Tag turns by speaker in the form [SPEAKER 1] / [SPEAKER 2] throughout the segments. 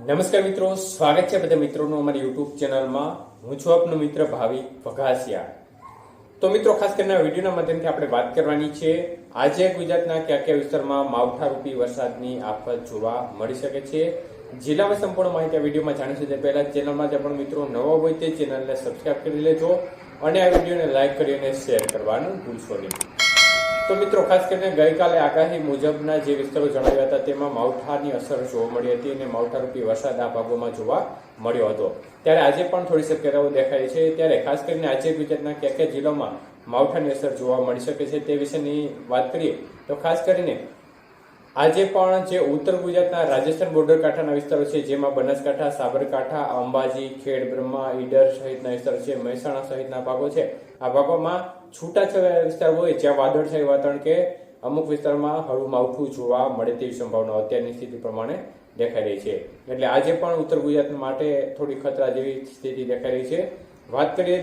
[SPEAKER 1] નમસ્કાર મિત્રો, સ્વાગત છે બધા મિત્રોનું અમારી યુટ્યુબ ચેનલમાં. હું છું આપનો મિત્ર ભાવિક વઘાસિયા તો મિત્રો, ખાસ કરીને વિડીયોના માધ્યમથી આપણે વાત કરવાની છે, આજે ગુજરાતના કયા કયા વિસ્તારમાં માવઠારૂપી વરસાદની આફત જોવા મળી શકે છે જિલ્લામાં સંપૂર્ણ માહિતી વિડીયોમાં જાણીશું. તે પહેલા ચેનલમાં જે પણ મિત્રો નવા હોય તે ચેનલને સબસ્ક્રાઈબ કરી લેજો અને આ વિડીયોને લાઈક કરી અને શેર કરવાનું ભૂલશો નહીં. તો મિત્રો, ખાસ કરીને ગઈકાલે આગાહી મુજબના જે વિસ્તારો જણાવ્યા હતા, તેમાં માવઠાની અસર જોવા મળી હતી અને માવઠારૂપી વરસાદ આ ભાગોમાં જોવા મળ્યો હતો. ત્યારે આજે પણ થોડી શક્યતાઓ દેખાય છે. ત્યારે ખાસ કરીને આજે ગુજરાતના ક્યાં ક્યાં જિલ્લામાં માવઠાની અસર જોવા મળી શકે છે તે વિશેની વાત કરીએ તો ખાસ કરીને આજે પણ જે ઉત્તર ગુજરાતના રાજસ્થાન બોર્ડર કાંઠાના વિસ્તારો છે, જેમાં બનાસકાંઠા, સાબરકાંઠા, અંબાજી, ખેડ, બ્રહ્મા, ઈડર સહિતના વિસ્તારો છે, મહેસાણા સહિતના ભાગો છે. આ ભાગોમાં છૂટાછવાયા વિસ્તાર હોય, જ્યાં વાદળછાયું વાતાવરણ કે અમુક વિસ્તારમાં હળવું માવઠું જોવા મળે તેવી સંભાવના અત્યારની સ્થિતિ પ્રમાણે દેખાઈ રહી છે. એટલે આજે પણ ઉત્તર ગુજરાત માટે થોડી ખતરા જેવી સ્થિતિ દેખાઈ રહી છે. વાત કરીએ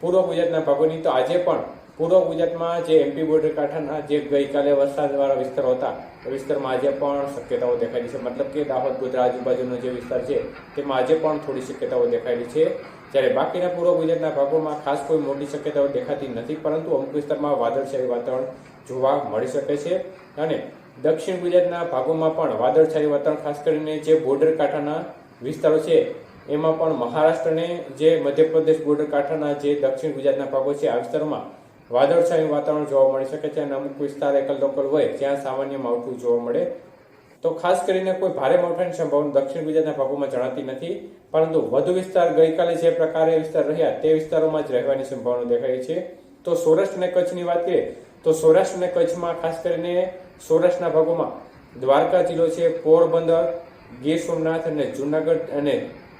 [SPEAKER 1] પૂર્વ ગુજરાતના ભાગોની, તો આજે પણ પૂર્વ ગુજરાતમાં જે એમપી બોર્ડર કાંઠાના જે ગઈકાલે વરસાદવાળા વિસ્તારો હતા, એ વિસ્તારમાં આજે પણ શક્યતાઓ દેખાયેલી છે. મતલબ કે દાહોદ, ગોધરા, આજુબાજુનો જે વિસ્તાર છે, તેમાં આજે પણ થોડી શક્યતાઓ દેખાયેલી છે. જ્યારે બાકીના પૂર્વ ગુજરાતના ભાગોમાં ખાસ કોઈ મોટી શક્યતાઓ દેખાતી નથી, પરંતુ અમુક વિસ્તારમાં વાદળછાયું વાતાવરણ જોવા મળી શકે છે. અને દક્ષિણ ગુજરાતના ભાગોમાં પણ વાદળછાયું વાતાવરણ, ખાસ કરીને જે બોર્ડર કાંઠાના વિસ્તારો છે, એમાં પણ મહારાષ્ટ્રને જે મધ્યપ્રદેશ બોર્ડર કાંઠાના જે દક્ષિણ ગુજરાતના ભાગો છે, આ વિસ્તારોમાં વાદળછાયું વાતાવરણ જોવા મળી શકે છે અને અમુક વિસ્તાર એકલ લોકલ હોય જ્યાં સામાન્ય માવઠું જોવા મળે. તો ખાસ કરીને કોઈ ભારે માવઠાની સંભાવના દક્ષિણ ગુજરાતના ભાગોમાં જણાતી નથી, પરંતુ વધુ વિસ્તાર ગઈકાલે જે પ્રકારે વિસ્તાર રહ્યા, તે વિસ્તારોમાં જ રહેવાની સંભાવના દેખાય છે. તો સૌરાષ્ટ્ર અને કચ્છની વાત કરીએ, તો સૌરાષ્ટ્ર અને કચ્છમાં ખાસ કરીને સૌરાષ્ટ્રના ભાગોમાં દ્વારકા જિલ્લો છે, પોરબંદર, ગીર સોમનાથ અને જુનાગઢ અને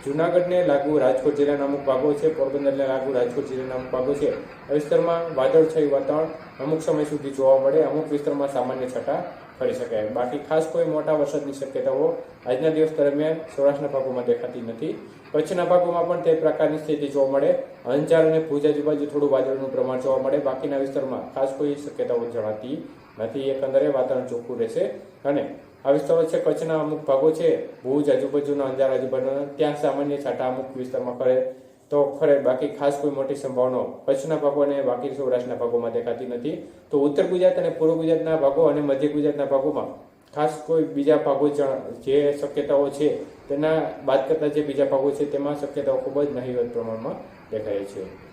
[SPEAKER 1] જુનાગઢને લાગુ રાજકોટ જિલ્લાના અમુક ભાગો છે, પોરબંદરને લાગુ રાજકોટ જિલ્લાના અમુક ભાગો છે. આ વિસ્તારમાં વાદળછાયું વાતાવરણ અમુક સમય સુધી જોવા મળે, અમુક વિસ્તારમાં સામાન્ય છટા કરી શકાય બાકી ખાસ કોઈ મોટા વરસાદની શક્યતાઓ આજના દિવસ દરમિયાન સૌરાષ્ટ્રના ભાગોમાં દેખાતી નથી. કચ્છના ભાગોમાં પણ તે પ્રકારની સ્થિતિ જોવા મળે. અંજાર અને ભુજ આજુબાજુ થોડું વાદળનું પ્રમાણ જોવા મળે. બાકીના વિસ્તારમાં ખાસ કોઈ શક્યતાઓ જણાતી નથી એકંદરે વાતાવરણ ચોખ્ખું રહેશે. અને આ વિસ્તારો છે, કચ્છના અમુક ભાગો છે, ભુજ, આજુબાજુના અંજાર, આજુબાજુના, ત્યાં સામાન્ય છાંટા અમુક વિસ્તારમાં ખરે તો ખરે, બાકી ખાસ કોઈ મોટી સંભાવનાઓ કચ્છના ભાગો અને બાકી સૌરાષ્ટ્રના ભાગોમાં દેખાતી નથી. તો ઉત્તર ગુજરાત અને પૂર્વ ગુજરાતના ભાગો અને મધ્ય ગુજરાતના ભાગોમાં ખાસ કોઈ બીજા ભાગો જ- શક્યતાઓ છે, તેના બાદ કરતા જે બીજા ભાગો છે, તેમાં શક્યતાઓ ખૂબ જ નહીવત પ્રમાણમાં દેખાય છે.